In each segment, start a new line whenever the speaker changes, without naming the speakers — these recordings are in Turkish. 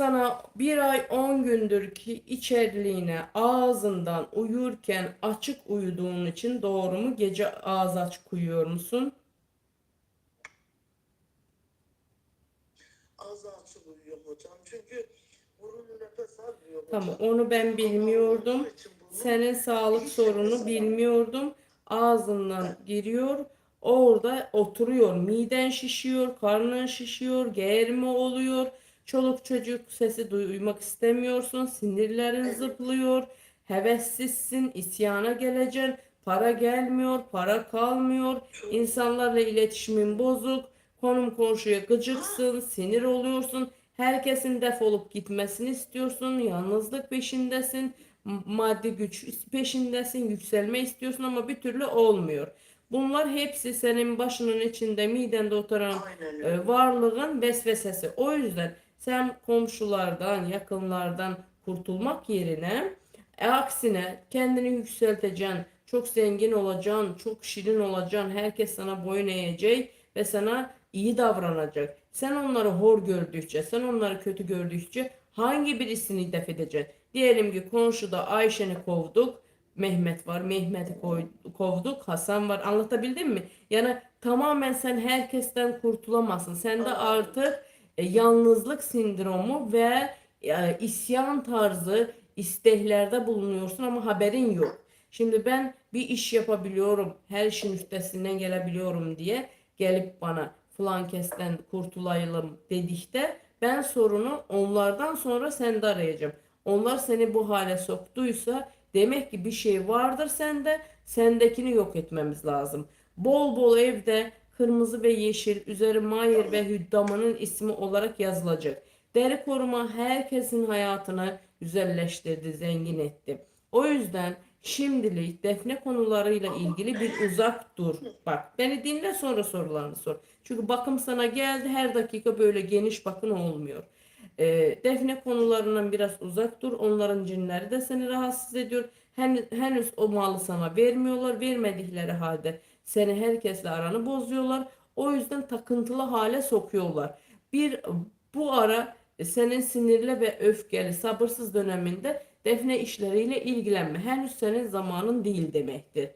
sana bir ay 10 gündür ki içeriliğine ağzından uyurken açık uyuduğun için doğru mu? Gece ağız açık uyuyor musun?
Az açık uyuyorum hocam. Çünkü burun nefes almıyor hocam.
Tamam, onu ben bilmiyordum. Senin sağlık sorunu bilmiyordum. Ağzından giriyor. Orada oturuyor. Miden şişiyor, karnın şişiyor, geğirme oluyor. Çoluk çocuk sesi duymak istemiyorsun. Sinirlerin zıplıyor. Hevessizsin, isyana geleceksin. Para gelmiyor, para kalmıyor. İnsanlarla iletişimin bozuk. Konum komşuya gıcıksın, sinir oluyorsun. Herkesin defolup gitmesini istiyorsun. Yalnızlık peşindesin. Maddi güç peşindesin. Yükselme istiyorsun ama bir türlü olmuyor. Bunlar hepsi senin başının içinde, midende oturan e, varlığın vesvesesi. O yüzden sen komşulardan, yakınlardan kurtulmak yerine e, aksine kendini yükselteceksin, çok zengin olacaksın, çok şirin olacaksın, herkes sana boyun eğecek ve sana iyi davranacak. Sen onları hor gördükçe, sen onları kötü gördükçe hangi birisini def edeceksin? Diyelim ki komşuda Ayşe'ni kovduk, Mehmet var, Mehmet'i kovduk, Hasan var. Anlatabildim mi? Yani tamamen sen herkesten kurtulamazsın. Sende artık e, yalnızlık sindromu ve e, isyan tarzı isteklerde bulunuyorsun ama haberin yok. Şimdi ben bir iş yapabiliyorum, her işin üstesinden gelebiliyorum diye gelip bana falan kesten kurtulayalım dedikte ben sorunu onlardan sonra sende arayacağım. Onlar seni bu hale soktuysa demek ki bir şey vardır sende, sendekini yok etmemiz lazım. Bol bol evde kırmızı ve yeşil üzeri Mayer ve Hüddam'ın ismi olarak yazılacak. Deri koruma herkesin hayatını güzelleştirdi, zengin etti. O yüzden şimdilik defne konularıyla ilgili bir uzak dur. Bak beni dinle sonra sorularını sor. Çünkü bakım sana geldi her dakika böyle geniş bakın olmuyor. Ee, defne konularından biraz uzak dur. Onların cinleri de seni rahatsız ediyor. Hen- henüz o malı sana vermiyorlar. Vermedikleri halde seni herkesle aranı bozuyorlar. O yüzden takıntılı hale sokuyorlar. Bir bu ara senin sinirli ve öfkeli, sabırsız döneminde defne işleriyle ilgilenme. Henüz senin zamanın değil demektir.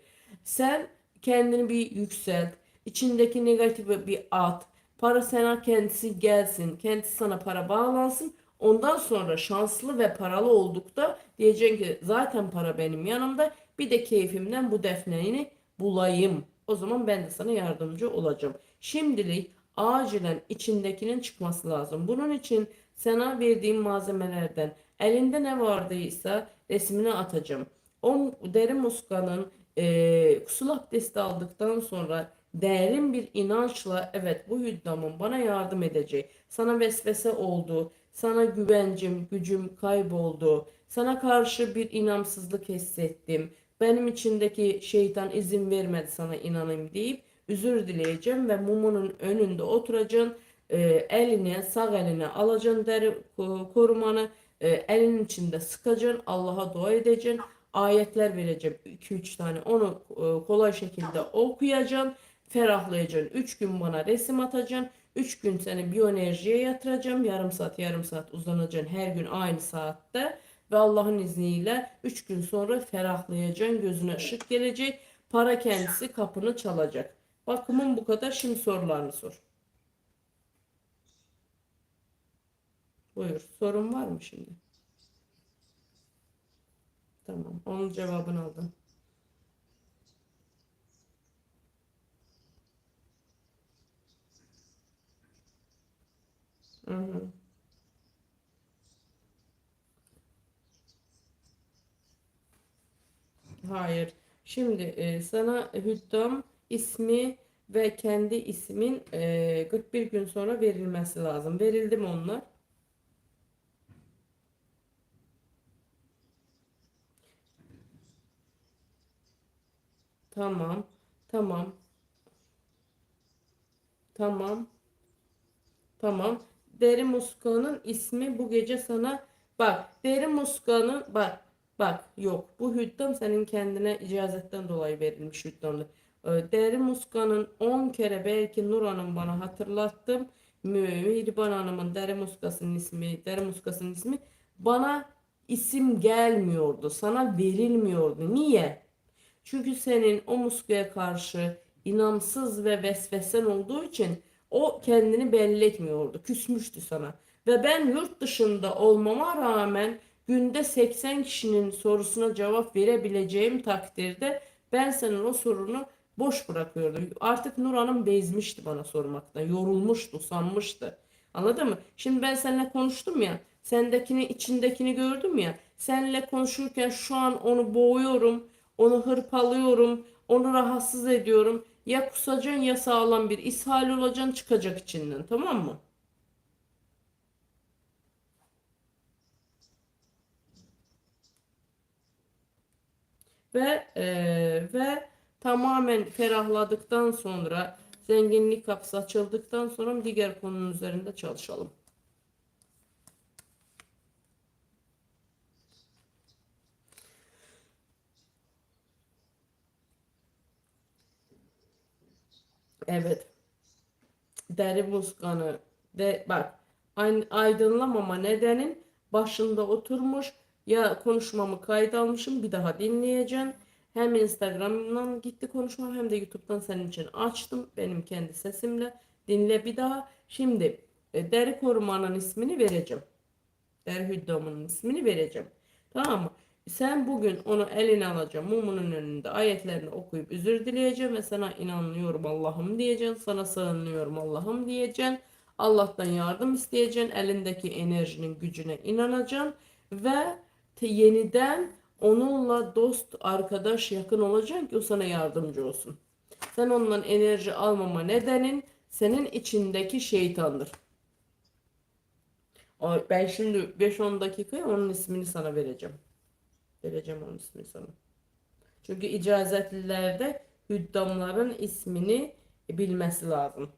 Sen kendini bir yükselt. içindeki negatifi bir at. Para sana kendisi gelsin. Kendisi sana para bağlansın. Ondan sonra şanslı ve paralı oldukta diyeceksin ki zaten para benim yanımda. Bir de keyfimden bu defneyi bulayım. O zaman ben de sana yardımcı olacağım. Şimdilik acilen içindekinin çıkması lazım. Bunun için sana verdiğim malzemelerden elinde ne vardıysa resmini atacağım. O deri muskanın e, kusul abdesti aldıktan sonra derin bir inançla evet bu hüddamın bana yardım edecek. Sana vesvese oldu. Sana güvencim, gücüm kayboldu. Sana karşı bir inamsızlık hissettim. Benim içindeki şeytan izin vermedi sana inanayım deyip özür dileyeceğim ve mumunun önünde oturacaksın. E, eline, sağ eline alacaksın deri ko- korumanı. E, elinin içinde sıkacaksın. Allah'a dua edeceksin. Ayetler vereceğim 2-3 tane. Onu e, kolay şekilde okuyacaksın. Ferahlayacaksın. 3 gün bana resim atacaksın. 3 gün seni biyoenerjiye yatıracağım. Yarım saat yarım saat uzanacaksın her gün aynı saatte. Ve Allah'ın izniyle 3 gün sonra ferahlayacaksın. Gözüne ışık gelecek. Para kendisi kapını çalacak. Bakımın bu kadar. Şimdi sorularını sor. Buyur. Sorun var mı şimdi? Tamam. Onun cevabını aldım. Hı Hayır. Şimdi e, sana Hüddam ismi ve kendi ismin e, 41 gün sonra verilmesi lazım. Verildi mi onlar? Tamam. Tamam. Tamam. Tamam. Deri muskanın ismi bu gece sana bak deri muskanın bak bak yok bu hüddam senin kendine icazetten dolayı verilmiş hüddamdır. Ee, Deri muskanın 10 kere belki Nur Hanım bana hatırlattım. Mihriban Hanım'ın Deri Muskası'nın ismi, Deri Muskası'nın ismi bana isim gelmiyordu. Sana verilmiyordu. Niye? Çünkü senin o muskaya karşı inamsız ve vesvesen olduğu için o kendini belli etmiyordu. Küsmüştü sana. Ve ben yurt dışında olmama rağmen günde 80 kişinin sorusuna cevap verebileceğim takdirde ben senin o sorunu boş bırakıyordum. Artık Nur Hanım bezmişti bana sormaktan. Yorulmuştu, sanmıştı. Anladın mı? Şimdi ben seninle konuştum ya. Sendekini, içindekini gördüm ya. Seninle konuşurken şu an onu boğuyorum. Onu hırpalıyorum. Onu rahatsız ediyorum. Ya kusacaksın ya sağlam bir ishal olacaksın çıkacak içinden. Tamam mı? Ve eee, ve tamamen ferahladıktan sonra zenginlik kapısı açıldıktan sonra diğer konunun üzerinde çalışalım. Evet. Deri muskanı de bak aydınlamama nedenin başında oturmuş ya konuşmamı kayıt almışım bir daha dinleyeceğim. Hem Instagram'dan gitti konuşmam hem de YouTube'dan senin için açtım benim kendi sesimle. Dinle bir daha. Şimdi e, deri korumanın ismini vereceğim. Deri hüddamının ismini vereceğim. Tamam mı? Sen bugün onu eline alacaksın. Mumunun önünde ayetlerini okuyup özür dileyeceksin ve sana inanıyorum Allah'ım diyeceksin. Sana sığınıyorum Allah'ım diyeceksin. Allah'tan yardım isteyeceksin. Elindeki enerjinin gücüne inanacaksın ve te- yeniden onunla dost, arkadaş, yakın olacaksın ki o sana yardımcı olsun. Sen ondan enerji almama nedenin senin içindeki şeytandır. Ben şimdi 5-10 dakikaya onun ismini sana vereceğim. Vereceğim onun ismini sana. Çünkü icazetlilerde hüddamların ismini bilmesi lazım.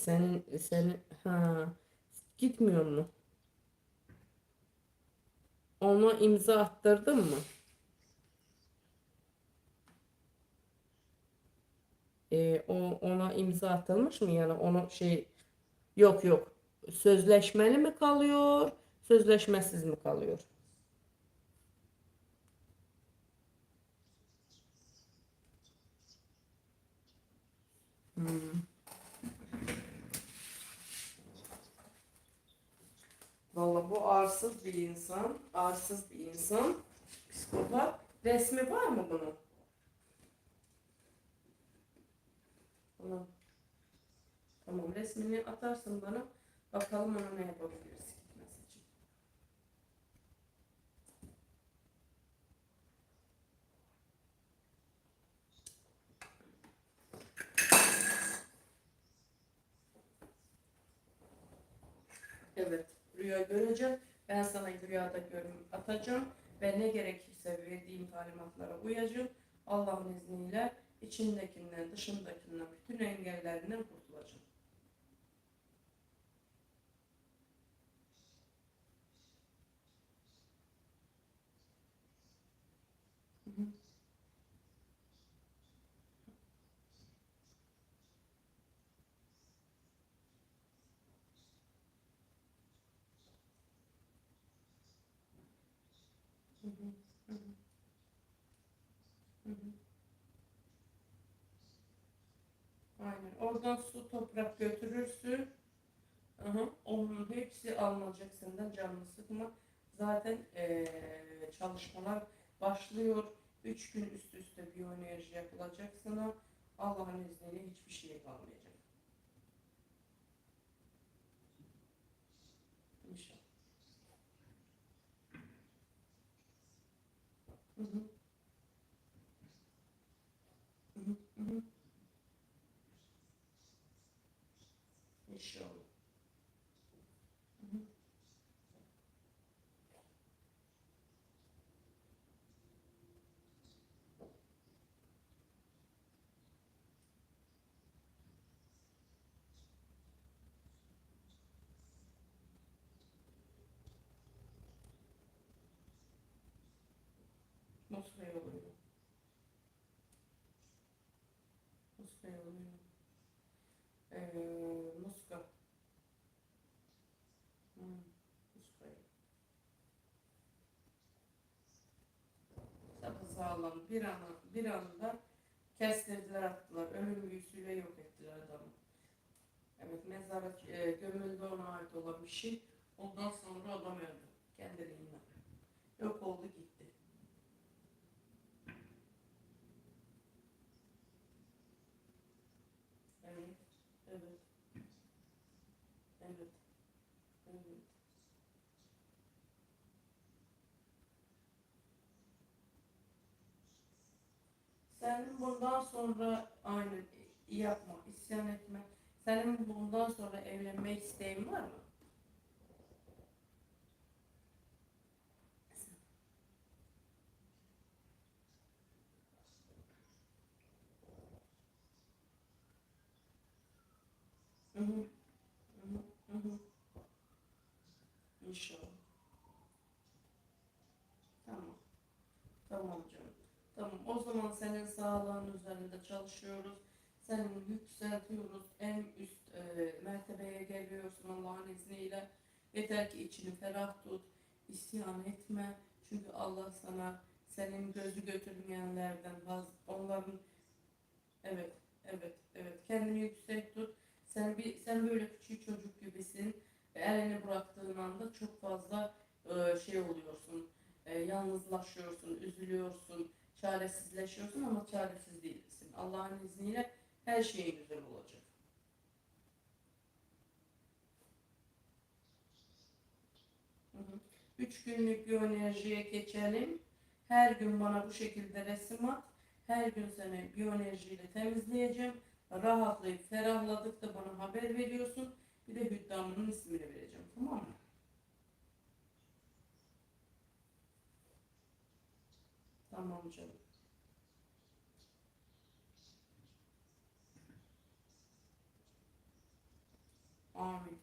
Senin senin ha gitmiyor mu? Ona imza attırdın mı? Ee, o ona imza atılmış mı yani onu şey yok yok sözleşmeli mi kalıyor sözleşmesiz mi kalıyor? Hmm. Vallahi bu arsız bir insan, arsız bir insan, psikopat. Resmi var mı bunun? Tamam. Tamam resmini atarsın bana. Bakalım ona ne yapabiliriz gitmesi için. Evet, rüya göreceğim. Ben sana rüyada görüm atacağım ve ne gerekirse verdiğim talimatlara uyacağım. Allah'ın izniyle içindekinden, dışındakinden, bütün engellerinden kurtulacağım. Hı hı. Hı hı. Hı hı. Hı hı. Aynen. Oradan su toprak götürürsün. Aha, onun hepsi alınacak senden canını sıkma. Zaten eee, çalışmalar başlıyor. Üç gün üst üste biyoenerji yapılacak sana. Allah'ın izniyle hiçbir şey kalmayacak. İnşallah. Hı. Hı chão. Não sou eu, Não sou eu, Sapasağlam bir anda, bir anda kestirdiler attılar. Ölüm büyüsüyle yok ettiler adamı. Evet mezara e, gömüldü ona ait olan bir şey. Ondan sonra adam öldü. Kendiliğinden. Yok oldu gitti. Evet. Evet. Evet. Evet. Senin bundan sonra aynı yapma, isyan etme. Senin bundan sonra evlenme isteğin var mı? Hı hı. Hı hı. Hı hı. İnşallah. Tamam. Tamam canım. Tamam. O zaman senin sağlığın üzerinde çalışıyoruz. Seni yükseltiyoruz. En üst e, mertebeye geliyorsun Allah'ın izniyle. Yeter ki içini ferah tut. isyan etme. Çünkü Allah sana senin gözü götürmeyenlerden vaz, onların evet evet evet kendini yüksek tut. Sen bir sen böyle küçük çocuk gibisin. Elini bıraktığın anda çok fazla e, şey oluyorsun. E, yalnızlaşıyorsun, üzülüyorsun, çaresizleşiyorsun ama çaresiz değilsin. Allah'ın izniyle her şey güzel olacak. Üç günlük biyoenerjiye geçelim. Her gün bana bu şekilde resim at. Her gün seni biyoenerjiyle temizleyeceğim. Rahatlayıp ferahladıkta bana haber veriyorsun. Bir de hüddamının ismini vereceğim. Tamam mı? Tamam canım. Amin.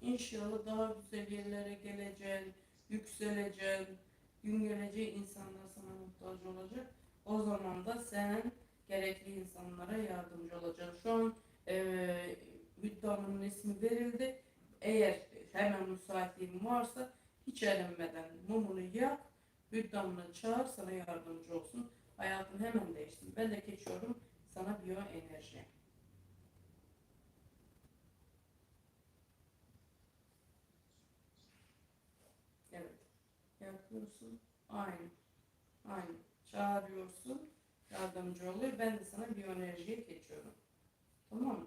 İnşallah daha güzel yerlere geleceksin, yükseleceksin. Gün gelecek insanlar sana muhtaç olacak. O zaman da sen gerekli insanlara yardımcı olacaksın. Şu an eee Hüddam'ın ismi verildi. Eğer hemen müsaitliğin varsa hiç erinmeden mumunu yak, Hüddam'ını çağır sana yardımcı olsun. Hayatın hemen değişsin. Ben de geçiyorum sana biyo enerji. Evet. Yapıyorsun. Aynı. Aynı. Çağırıyorsun. Yardımcı oluyor. Ben de sana biyoenerjiye geçiyorum. Tamam mı?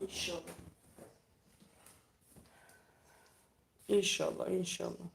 İnşallah. İnşallah, inşallah.